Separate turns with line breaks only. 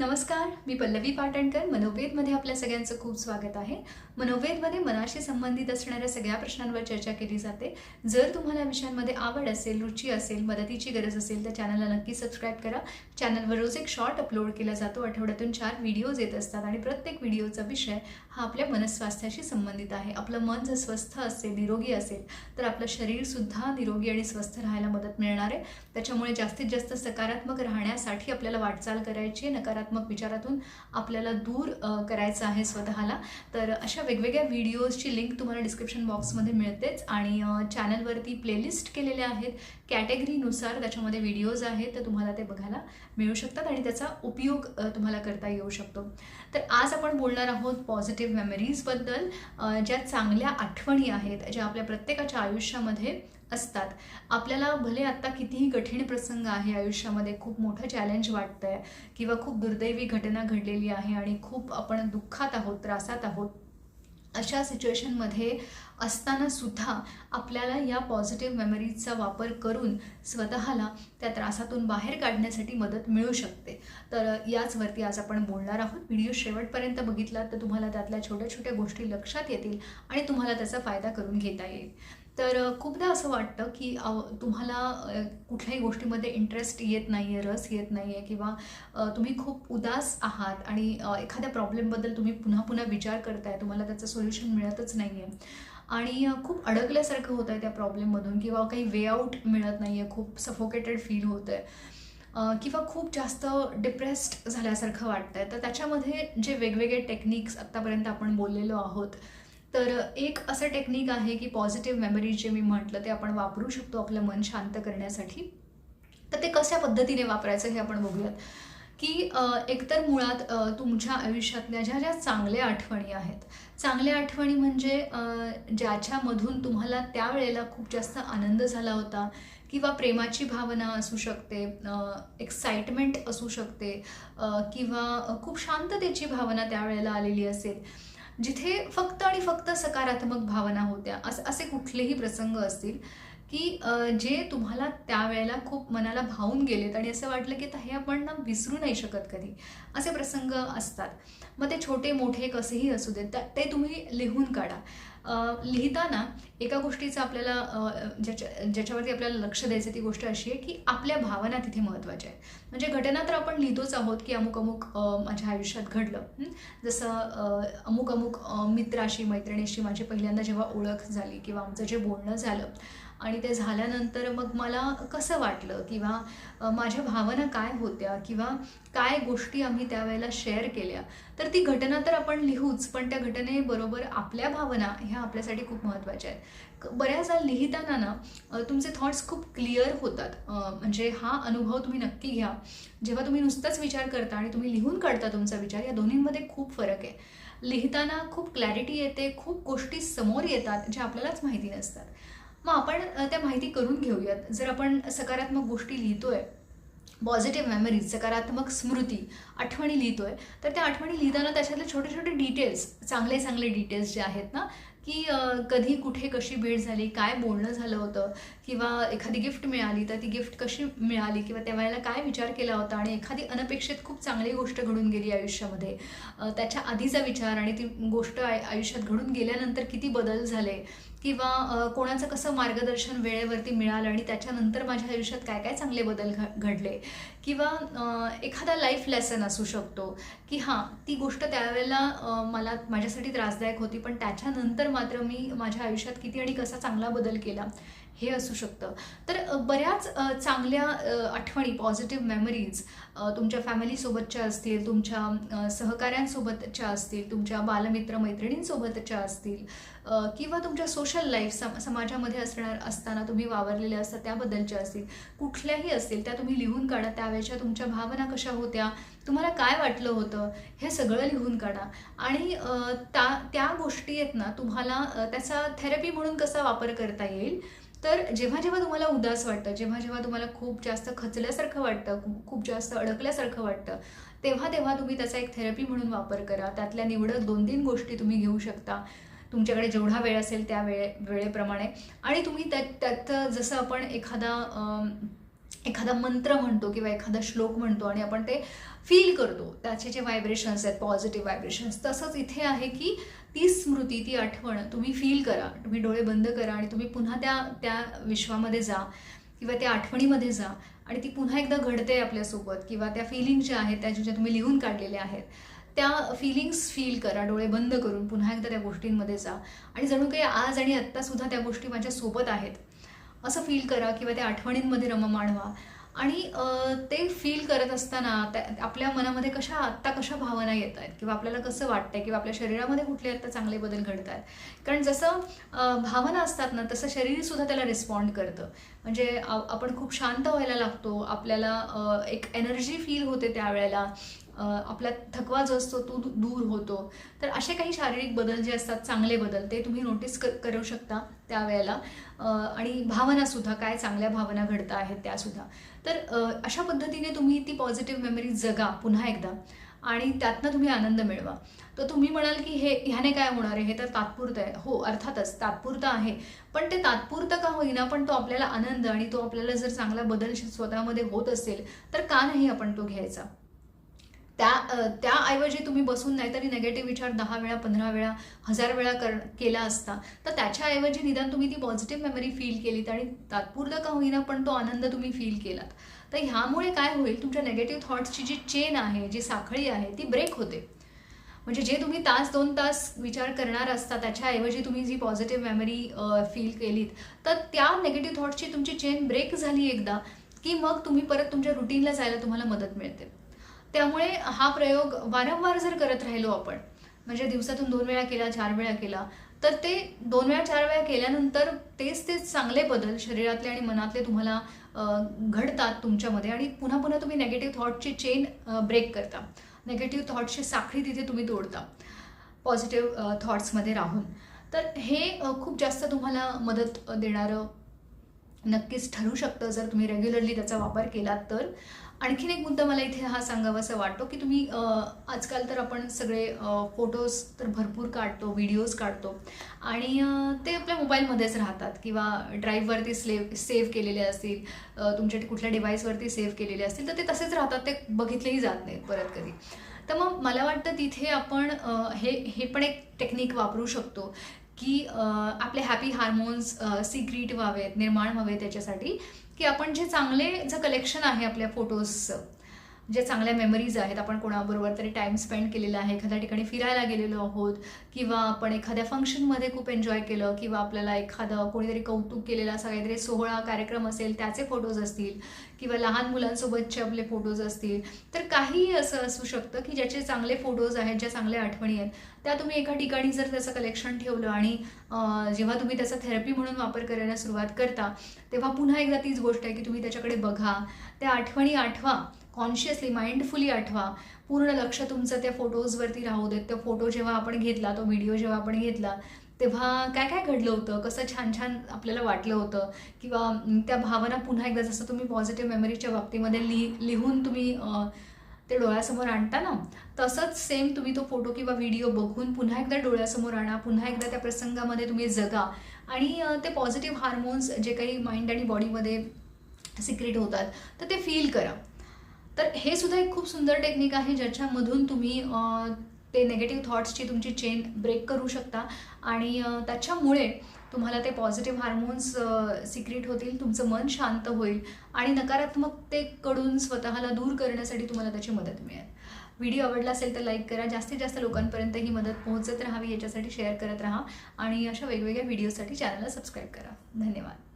नमस्कार मी पल्लवी पाटणकर मनोवेदमध्ये आपल्या सगळ्यांचं खूप स्वागत आहे. मनोवेदमध्ये मनाशी संबंधित असणाऱ्या सगळ्या प्रश्नांवर चर्चा केली जाते. जर तुम्हाला विषयांमध्ये आवड असेल रुची असेल मदतीची गरज असेल तर चॅनलला नक्की सबस्क्राईब करा. चॅनलवर रोज एक शॉर्ट अपलोड केला जातो. आठवड्यातून चार व्हिडिओज येत असतात आणि प्रत्येक व्हिडिओचा विषय हा आपल्या मनस्वास्थ्याशी संबंधित आहे. आपलं मन जर स्वस्थ असेल निरोगी असेल तर आपलं शरीरसुद्धा निरोगी आणि स्वस्थ राहायला मदत मिळणार आहे. त्याच्यामुळे जास्तीत जास्त सकारात्मक राहण्यासाठी आपल्याला वाटचाल करायची आहे. नकारात्मक विचारातून आपल्याला दूर करायचं आहे स्वतःला. तर अशा वेगवेगळ्या व्हिडिओजची लिंक तुम्हाला डिस्क्रिप्शन बॉक्समध्ये मिळतेच आणि चॅनलवरती प्लेलिस्ट केलेल्या आहेत. कॅटेगरीनुसार त्याच्यामध्ये व्हिडिओज आहेत तर तुम्हाला ते बघायला मिळू शकतात आणि त्याचा उपयोग तुम्हाला करता येऊ शकतो. तर आज आपण बोलणार आहोत पॉझिटिव्ह मेमरीजबद्दल. ज्या चांगल्या आठवणी आहेत ज्या आपल्या प्रत्येकाच्या आयुष्यामध्ये असतात. आपल्याला भले आत्ता कितीही कठीण प्रसंग आहे आयुष्यामध्ये खूप मोठं चॅलेंज वाटतं आहे किंवा खूप दुर्दैवी घटना घडलेली आहे आणि खूप आपण दुःखात आहोत त्रासात आहोत अशा सिच्युएशनमध्ये असताना सुद्धा आपल्याला या पॉझिटिव्ह मेमरीजचा वापर करून स्वतःला त्या त्रासातून बाहेर काढण्यासाठी मदत मिळू शकते. तर याचवरती आज आपण बोलणार आहोत. व्हिडिओ शेवटपर्यंत बघितला तर तुम्हाला त्यातल्या छोट्या छोट्या गोष्टी लक्षात येतील आणि तुम्हाला त्याचा फायदा करून घेता येईल. तर खूपदा असं वाटतं की तुम्हाला कुठल्याही गोष्टीमध्ये इंटरेस्ट येत नाही आहे रस येत नाही आहे किंवा तुम्ही खूप उदास आहात आणि एखाद्या प्रॉब्लेमबद्दल तुम्ही पुन्हा पुन्हा विचार करताय तुम्हाला त्याचं सोल्युशन मिळतच नाही आहे आणि खूप अडकल्यासारखं होतं आहे त्या प्रॉब्लेममधून किंवा काही वे आऊट मिळत नाही आहे खूप सफोकेटेड फील होतं आहे किंवा खूप जास्त डिप्रेस्ड झाल्यासारखं वाटतं आहे तर त्याच्यामध्ये जे वेगवेगळे टेक्निक्स आत्तापर्यंत आपण बोललेलो आहोत तर एक असं टेक्निक आहे की पॉझिटिव्ह मेमरी जे मी म्हटलं ते आपण वापरू शकतो आपलं मन शांत करण्यासाठी. तर ते कशा पद्धतीने वापरायचं हे आपण बघूयात. की एकतर मुळात तुमच्या आयुष्यातल्या ज्या ज्या चांगल्या आठवणी आहेत चांगल्या आठवणी म्हणजे ज्याच्यामधून तुम्हाला त्यावेळेला खूप जास्त आनंद झाला होता किंवा प्रेमाची भावना असू शकते एक्साइटमेंट असू शकते किंवा खूप शांततेची भावना त्यावेळेला आलेली असेल. जिथे फक्त आणि फक्त सकारात्मक भावना होत्या असं असे कुठलेही प्रसंग असतील की जे तुम्हाला त्यावेळेला खूप मनाला भावून गेलेत आणि असं वाटलं की हे आपण ना विसरू नाही शकत कधी असे प्रसंग असतात. मग ते छोटे मोठे कसेही असू देत ते तुम्ही लिहून काढा. लिहिताना एका गोष्टीचं आपल्याला ज्याच्या ज्याच्यावरती आपल्याला लक्ष द्यायचं ती गोष्ट अशी आहे की आपल्या भावना तिथे महत्त्वाच्या आहेत. म्हणजे घटना तर आपण लिहितोच आहोत की अमुक अमुक माझ्या आयुष्यात घडलं. जसं अमुक अमुक मित्राशी मैत्रिणीशी माझी पहिल्यांदा जेव्हा ओळख झाली किंवा आमचं जे बोलणं झालं आणि ते झाल्यानंतर मग मला कसं वाटलं? किंवा माझ्या भावना काय होत्या? किंवा काय गोष्टी आम्ही त्यावेळेला शेअर केल्या? तर ती घटना तर आपण लिहूच पण त्या घटनेबरोबर आपल्या भावना ह्या आपल्यासाठी खूप महत्त्वाच्या आहेत. बऱ्याचदा लिहिताना ना तुमचे थॉट्स खूप क्लिअर होतात. म्हणजे हा अनुभव तुम्ही नक्की घ्या. जेव्हा तुम्ही नुसताच विचार करता आणि तुम्ही लिहून काढता तुमचा विचार या दोन्हींमध्ये खूप फरक आहे. लिहिताना खूप क्लॅरिटी येते खूप गोष्टी समोर येतात ज्या आपल्यालाच माहिती नसतात. मग आपण त्या माहिती करून घेऊयात. जर आपण सकारात्मक गोष्टी लिहितोय पॉझिटिव्ह मेमरीज सकारात्मक स्मृती आठवणी लिहितोय तर त्या आठवणी लिहिताना त्याच्यातले छोटे छोटे डिटेल्स चांगले चांगले डिटेल्स जे आहेत ना की कधी कुठे कशी भेट झाली काय बोलणं झालं होतं किंवा एखादी गिफ्ट मिळाली तर ती गिफ्ट कशी मिळाली किंवा त्यावेळेला काय विचार केला होता आणि एखादी अनपेक्षित खूप चांगली गोष्ट घडून गेली आयुष्यामध्ये. त्याच्या आधीचा विचार आणि ती गोष्ट आय- आयुष्यात घडून गेल्यानंतर किती बदल झाले किंवा कोणाचं कसं मार्गदर्शन वेळेवरती मिळालं आणि त्याच्यानंतर माझ्या आयुष्यात काय काय चांगले बदल घडले. किंवा एखादा लाईफ लेसन असू शकतो की हां ती गोष्ट त्यावेळेला मला माझ्यासाठी त्रासदायक होती पण त्याच्यानंतर मात्र मी माझ्या आयुष्यात किती आणि कसा चांगला बदल केला? हे असू शकतं. तर बऱ्याच चांगल्या आठवणी पॉझिटिव्ह मेमरीज तुमच्या फॅमिलीसोबतच्या असतील तुमच्या सहकाऱ्यांसोबतच्या असतील तुमच्या बालमित्र मैत्रिणींसोबतच्या असतील किंवा तुमच्या सोशल लाईफ सम समाजामध्ये असणार असताना तुम्ही वावरलेल्या असतात त्याबद्दलच्या असतील कुठल्याही असतील त्या तुम्ही लिहून काढा त्यावेळेच्या तुमच्या भावना कशा होत्या तुम्हाला काय वाटलं होतं हे सगळं लिहून काढा. आणि त्या त्या गोष्टी आहेत ना तुम्हाला त्याचा थेरपी म्हणून कसा वापर करता येईल तर जेव्हा जेव्हा तुम्हाला उदास वाटतं जेव्हा जेव्हा तुम्हाला खूप जास्त खचल्यासारखं वाटतं खूप- जास्त अडकल्यासारखं वाटतं तेव्हा तेव्हा तुम्ही त्याचा एक थेरपी म्हणून वापर करा. त्यातल्या निवडक दोन तीन गोष्टी तुम्ही घेऊ शकता. तुमच्याकडे जेवढा वेळ असेल त्या वेळे वेळेप्रमाणे. आणि तुम्ही त्यात त्यात जसं आपण एखादा एखादा मंत्र म्हणतो किंवा एखादा श्लोक म्हणतो आणि आपण ते फील करतो. त्याचे जे व्हायब्रेशन्स आहेत पॉझिटिव्ह व्हायब्रेशन्स तसंच इथे आहे की ती स्मृती ती आठवण तुम्ही फील करा. तुम्ही डोळे बंद करा आणि तुम्ही पुन्हा त्या त्या विश्वामध्ये जा किंवा त्या आठवणीमध्ये जा आणि ती पुन्हा एकदा घडते आपल्यासोबत किंवा त्या फिलिंग ज्या आहेत त्या ज्या तुम्ही लिहून काढलेल्या आहेत त्या फिलिंग्स फील करा. डोळे बंद करून पुन्हा एकदा त्या गोष्टींमध्ये जा. आणि जणू काही आज आणि आत्तासुद्धा त्या गोष्टी माझ्यासोबत आहेत. असं फील करा किंवा त्या आठवणींमध्ये रममाण व्हा. आणि ते फील करत असताना त्या आपल्या मनामध्ये कशा आत्ता कशा भावना येत आहेत? किंवा आपल्याला कसं वाटतंय? किंवा आपल्या शरीरामध्ये कुठले आत्ता चांगले बदल घडत आहेत कारण जसं भावना असतात ना तसं शरीरसुद्धा त्याला रिस्पॉन्ड करतं. म्हणजे आपण खूप शांत व्हायला लागतो. आपल्याला एक एनर्जी फील होते त्यावेळेला. आपला थकवा जो असतो तो दूर होतो. तर असे काही शारीरिक बदल जे असतात चांगले बदल ते तुम्ही नोटीस करू शकता त्यावेळेला. आणि भावनासुद्धा काय चांगल्या भावना घडता आहेत त्यासुद्धा तर अशा पद्धतीने तुम्ही ती पॉझिटिव्ह मेमरी जगा पुन्हा एकदा. आणि त्यातनं तुम्ही आनंद मिळवा. तर तुम्ही म्हणाल की हे ह्याने काय होणार आहे? हे तर तात्पुरतं आहे. हो अर्थातच तात्पुरतं आहे. पण ते तात्पुरतं का होईना पण तो आपल्याला आनंद आणि तो आपल्याला जर चांगला बदल स्वतःमध्ये होत असेल तर का नाही आपण तो घ्यायचा? त्या त्याऐवजी तुम्ही बसून नाहीतरी नेगेटिव्ह विचार दहा वेळा पंधरा वेळा हजार वेळा कर केला असता तर त्याच्याऐवजी निदान तुम्ही ती पॉझिटिव्ह मेमरी फील केलीत आणि तात्पुरतं का होईना पण तो आनंद तुम्ही फील केलात. तर ह्यामुळे काय होईल तुमच्या नेगेटिव्ह थॉट्सची जी चेन आहे जी साखळी आहे ती ब्रेक होते. म्हणजे जे तुम्ही तास दोन तास विचार करणार असता त्याच्याऐवजी तुम्ही जी पॉझिटिव्ह मेमरी फील केलीत तर त्या नेगेटिव्ह थॉट्सची तुमची चेन ब्रेक झाली एकदा की मग तुम्ही परत तुमच्या रुटीनला जायला तुम्हाला मदत मिळते. त्यामुळे हा प्रयोग वारंवार जर करत राहिलो आपण म्हणजे दिवसातून दोन वेळा केला चार वेळा केला तर ते दोन वेळा चार वेळा केल्यानंतर तेच तेच चांगले बदल शरीरातले आणि मनातले तुम्हाला घडतात तुमच्यामध्ये आणि पुन्हा पुन्हा तुम्ही नेगेटिव्ह थॉटची चेन ब्रेक करता. नेगेटिव्ह थॉट्सची साखळी तिथे तुम्ही तोडता. पॉझिटिव्ह थॉट्समध्ये राहून. तर हे खूप जास्त तुम्हाला मदत देणारं नक्कीच ठरू शकतं. जर तुम्ही रेग्युलरली त्याचा वापर केलात तर. आणखीन एक मुद्दा मला इथे हा सांगावा असं वाटतो की तुम्ही आजकाल तर आपण सगळे फोटोज तर भरपूर काढतो व्हिडिओज काढतो. आणि ते आपल्या मोबाईलमध्येच राहतात किंवा ड्राईव्हवरती स्लेव सेव्ह केलेले असतील. तुमच्या कुठल्या डिव्हाइसवरती सेव्ह केलेले असतील तर ते तसेच राहतात. ते बघितलेही जात नाहीत परत कधी. तर मग मला वाटतं तिथे आपण हे हे पण एक टेक्निक वापरू शकतो. की आपले हॅपी हार्मोन्स सिक्रीट व्हावेत निर्माण व्हावे त्याच्यासाठी की आपण जे चांगले जे कलेक्शन आहे आपल्या फोटोजचं जे चांगल्या मेमरीज आहेत आपण कोणाबरोबर तरी टाईम स्पेंड केलेला आहे एखाद्या ठिकाणी फिरायला गेलेलो आहोत किंवा आपण एखाद्या फंक्शनमध्ये खूप एन्जॉय केलं किंवा आपल्याला एखादं कोणीतरी कौतुक केलेला असा काहीतरी सोहळा कार्यक्रम असेल त्याचे फोटोज असतील किंवा लहान मुलांसोबतचे आपले फोटोज असतील तर काहीही असं असू शकतं की ज्याचे चांगले फोटोज आहेत ज्या चांगल्या आठवणी आहेत त्या तुम्ही एका ठिकाणी जर त्याचं कलेक्शन ठेवलं आणि जेव्हा तुम्ही त्याचा थेरपी म्हणून वापर करायला सुरुवात करता तेव्हा पुन्हा एकदा तीच गोष्ट आहे की तुम्ही त्याच्याकडे बघा त्या आठवणी आठवा कॉन्शियसली माइंडफुली आठवा. पूर्ण लक्ष तुमचं त्या फोटोजवरती राहू देत. तो फोटो जेव्हा आपण घेतला तो व्हिडिओ जेव्हा आपण घेतला तेव्हा काय काय घडलं होतं? कसं छान छान आपल्याला वाटलं होतं? किंवा त्या भावना पुन्हा एकदा जसं तुम्ही पॉझिटिव्ह मेमरीच्या बाबतीमध्ये लि लिहून तुम्ही ते डोळ्यासमोर आणता ना तसंच सेम तुम्ही तो फोटो किंवा व्हिडिओ बघून पुन्हा एकदा डोळ्यासमोर आणा पुन्हा एकदा त्या प्रसंगामध्ये तुम्ही जगा. आणि ते पॉझिटिव्ह हार्मोन्स जे काही माइंड आणि बॉडीमध्ये सिक्रेट होतात तर ते फील करा. तर हे सुद्धा एक खूप सुंदर टेक्निक आहे ज्याच्यामधून तुम्ही ते नेगेटिव्ह थॉट्सची तुमची चेन ब्रेक करू शकता. आणि त्याच्यामुळे तुम्हाला ते पॉझिटिव्ह हार्मोन्स सिक्रेट होतील तुमचं मन शांत होईल आणि नकारात्मकतेकडून स्वतःला दूर करण्यासाठी तुम्हाला त्याची मदत मिळेल. व्हिडिओ आवडला असेल तर लाईक करा. जास्तीत जास्त लोकांपर्यंत ही मदत पोहोचत राहावी याच्यासाठी शेअर करत राहा आणि अशा वेगवेगळ्या व्हिडिओसाठी चॅनलला सबस्क्राईब करा. धन्यवाद.